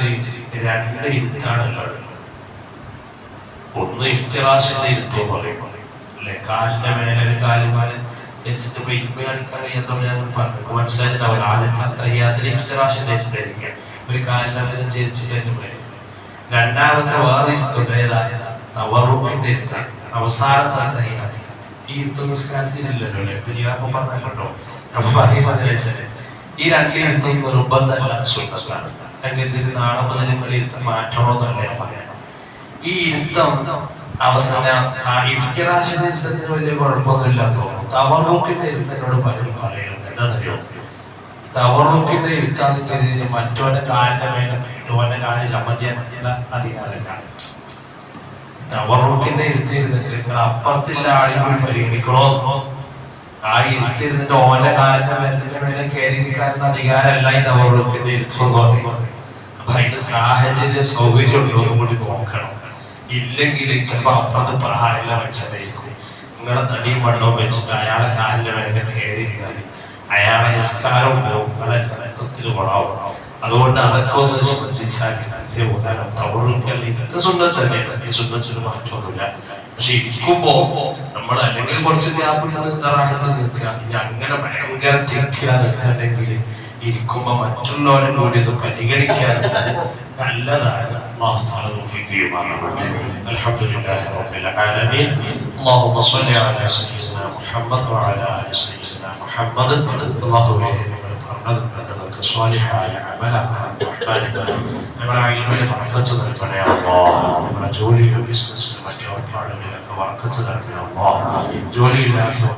നിസ്കാരത്തിൽ രണ്ട് ഇരുത്താണുള്ളത് ഒന്ന് ഇഫ്തിറാഷിന്റെ ഇരുത്തം എന്ന് പറയും. അല്ലെ? കാലിന്റെ മേലെ കാലുമാൽ വെച്ചിട്ട് ഇപ്പൊ ഇരുന്ന് കളിക്കാൻ കഴിയാത്തോണ്ട് ഞാൻ പറഞ്ഞു. മനസ്സിലായിട്ടുണ്ടാവില്ല ആദ്യത്തെ തയ്യാത്തിന് ഇഫ്തിറാസിന്റെ ഇരുത്തായിരിക്കാം. ഒരു കാലിനകത്ത് ചേരിച്ചിട്ട് പറയും. രണ്ടാമത്തെ വേറെ ഇരുത്തുണ്ട്. ഏതാ? ഇരുത്താണ്. അവസാനത്തെ തയ്യാത്തി ഈ ഇരുത്ത നിസ്കാരത്തിനില്ലല്ലോ അല്ലെ? ഞാൻ അപ്പൊ പറഞ്ഞല്ലോ അപ്പൊ വെച്ചാൽ ഈ രണ്ട് ഇരുത്തും നിർബന്ധമല്ല സുന്നത്താണ്. അങ്ങനെ നാളെ മുതൽ നിങ്ങൾ ഇരുത്തം മാറ്റണമെന്നല്ല ഞാൻ പറയാം ഈ ഇരുത്തം അവസാനം ആ ഇഫ്തിറാഷിന്റെ ഇരുത്തത്തിന് വലിയ കുഴപ്പമൊന്നുമില്ല തോന്നുന്നു. തവറുക്കിന്റെ ഇരുത്തനോട് പലരും പറയുന്നുണ്ട്. എന്താണെന്നറിയോ? ഈ തവറുക്കിന്റെ ഇരുത്താന്ന് കരുതി മറ്റവന്റെ കാലിന്റെ മേലെ വീണ്ടുവന്റെ കാൽ ചമ്മന്തിയാക്കാനുള്ള അധികാരമില്ല. ഈ തവറുക്കിന്റെ ഇരുത്തിരുന്നിട്ട് നിങ്ങൾ അപ്പുറത്തുള്ള ആളെയും കൂടി പരിഗണിക്കണോ ആ ഇരുത്തിരുന്നിട്ട് ഓന്റെ കാലിന്റെ മെല്ലിന്റെ മേലെ കയറിയിരിക്കാനുള്ള അധികാരമല്ല ഈ തവറുക്കിന്റെ ഇരുത്തം എന്ന് പറയുന്നത്. അപ്പൊ അതിന് സാഹചര്യ സൗകര്യം ഉണ്ടോ കൂടി നോക്കണം. ഇല്ലെങ്കിൽ ചിലപ്പോ അപ്പുറത്ത് പ്രഹാരമില്ല മനുഷ്യനായിരിക്കും നിങ്ങളെ തടിയും വണ്ണവും വെച്ചിട്ട് അയാളെ കാലിന്റെ മേലെ കയറിയിരുന്നാൽ അയാളെ നിസ്കാരവും പോകും നിങ്ങളെ നൃത്തത്തിൽ കൊള്ളാവും അതുകൊണ്ട് അതൊക്കെ ഒന്ന് ശ്രദ്ധിച്ചാൽ ഉദാഹരണം തവറുക്കൽ ഇതൊക്കെ സ്വന്തം തന്നെയാണ്. ഈ സുന്ദരത്തിന് മാറ്റമൊന്നുമില്ല പക്ഷെ ഇരിക്കുമ്പോ നമ്മൾ അല്ലെങ്കിൽ കുറച്ച് ഗ്യാപ്പിട്ട് റാഹത്തിൽ നിൽക്കുക ഇനി അങ്ങനെ ഭയങ്കര തിക്കില നിൽക്കുന്നെങ്കിൽ ഇരിക്കുമ്പോ മറ്റുള്ളവരെ കൂടി ഒന്ന് പരിഗണിക്കാനുള്ളത് നല്ലതാണ് അള്ളാഹു താല തോഫിക്കുകയുമാറാവട്ടെ അൽഹംദുലില്ലാഹി റബ്ബിൽ ആലമീൻ اللهم صل على سيدنا محمد وعلى ال سيدنا محمد അല്ലാഹുവേ പറഞ്ഞതും കണ്ടതൊക്കെ സ്വാലിഹായ അമലാക്കാൻ റഹ്മാനെ ഞങ്ങളെ അയിൽമിൽ ബർക്കത്ത് നൽകണേ അല്ലാഹ് നമ്മളെ ജോലിയിലും ബിസിനസ്സിലും മറ്റു ഏർപ്പാടുകളിലൊക്കെ വർക്കത്ത് നൽകണേ അല്ലാഹ് ജോലിയില്ലാത്ത